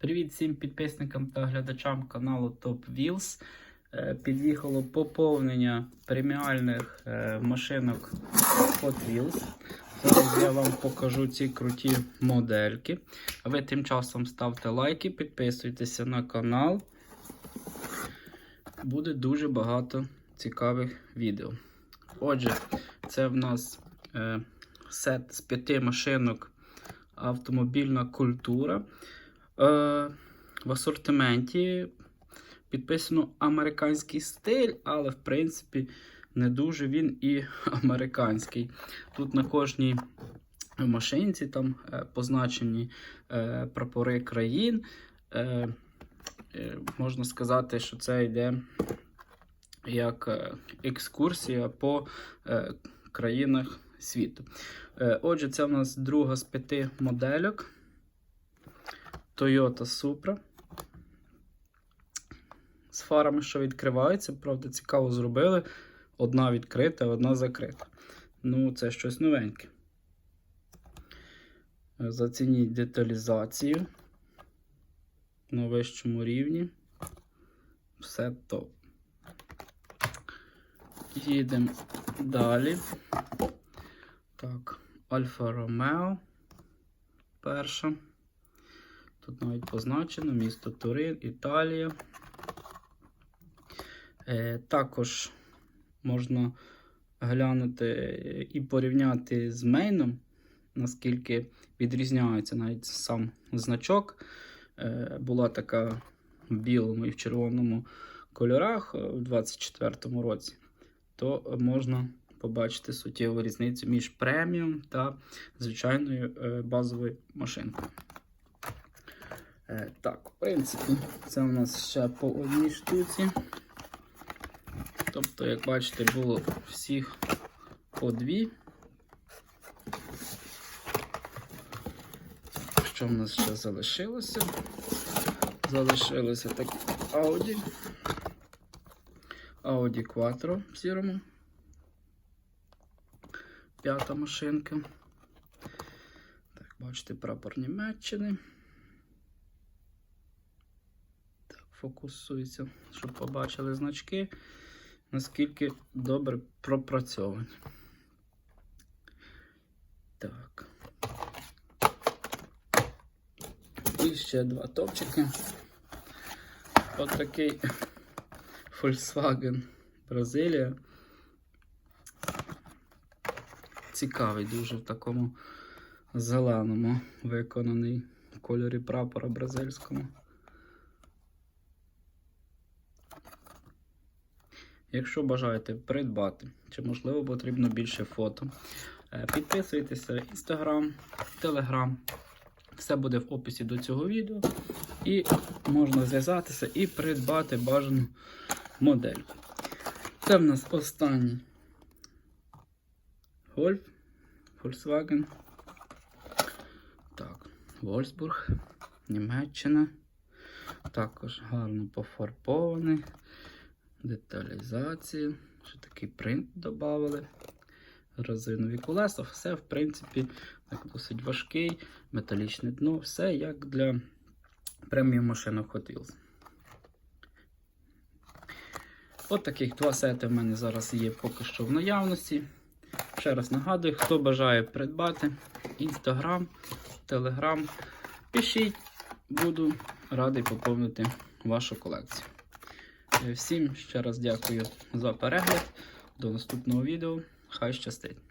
Привіт всім підписникам та глядачам каналу Top Wheels. Е, Під'їхало поповнення преміальних е, машинок Hot Wheels. Зараз я вам покажу ці круті модельки. А ви тим часом ставте лайки, підписуйтеся на канал. Буде дуже багато цікавих відео. Отже, це в нас е, сет з п'яти машинок автомобільна культура. Е, в асортименті підписано американський стиль, але в принципі не дуже він і американський. Тут на кожній машинці там е, позначені е, прапори країн. Можна сказати, що це йде як екскурсія по країнах світу. Отже, це в нас друга з п'яти модельок Toyota Supra. З фарами, що відкриваються, правда, цікаво зробили. Одна відкрита, одна закрита. Ну, це щось новеньке. Зацініть деталізацію на вищому рівні. Все топ. Їдемо далі. Так, Альфа Ромео. Перша. Тут навіть позначено місто Турин, Італія. Е, також можна глянути і порівняти з мейном, наскільки відрізняється навіть сам значок. Е, була така в білому і в червоному кольорах у 2024 році, то можна побачити суттєву різницю між преміум та звичайною е, базовою машинкою. Е, так, в принципі, це у нас ще по одній штуці. Тобто, як бачите, було всіх по дві. Що в нас ще залишилося? Залишилося такі Audi. Audi Quattro в сірому. П'ята машинка. Так, бачите, прапор Німеччини. Так, фокусується, щоб побачили значки, наскільки добре пропрацьовані. Так. І ще два топчики. От такий Volkswagen Бразилія. Цікавий дуже в такому зеленому виконаний кольорі прапора бразильському. Якщо бажаєте придбати, чи можливо потрібно більше фото, е, підписуйтеся в Instagram, Telegram. Все буде в описі до цього відео. І можна зв'язатися і придбати бажану модель. Це в нас останній Golf, Volkswagen. Так, Вольсбург, Німеччина. Також гарно пофарбований. Деталізація. Ще такий принт додали. Резинові колеса. Все, в принципі, так досить важкий, металічне дно, все як для преміум машинок Hot Wheels. От таких два сети в мене зараз є поки що в наявності. Ще раз нагадую, хто бажає придбати Instagram, Telegram, пишіть, буду радий поповнити вашу колекцію. Всім ще раз дякую за перегляд. До наступного відео. Хай щастить!